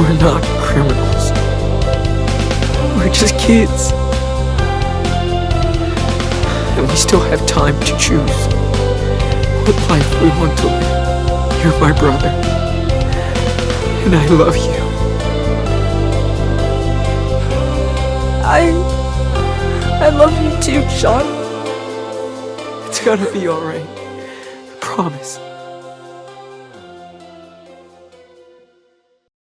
We're not criminals. We're just kids. And we still have time to choose what life we want to live. You're my brother. And I love you. I. I love you too, Sean. It's gonna be alright. I promise.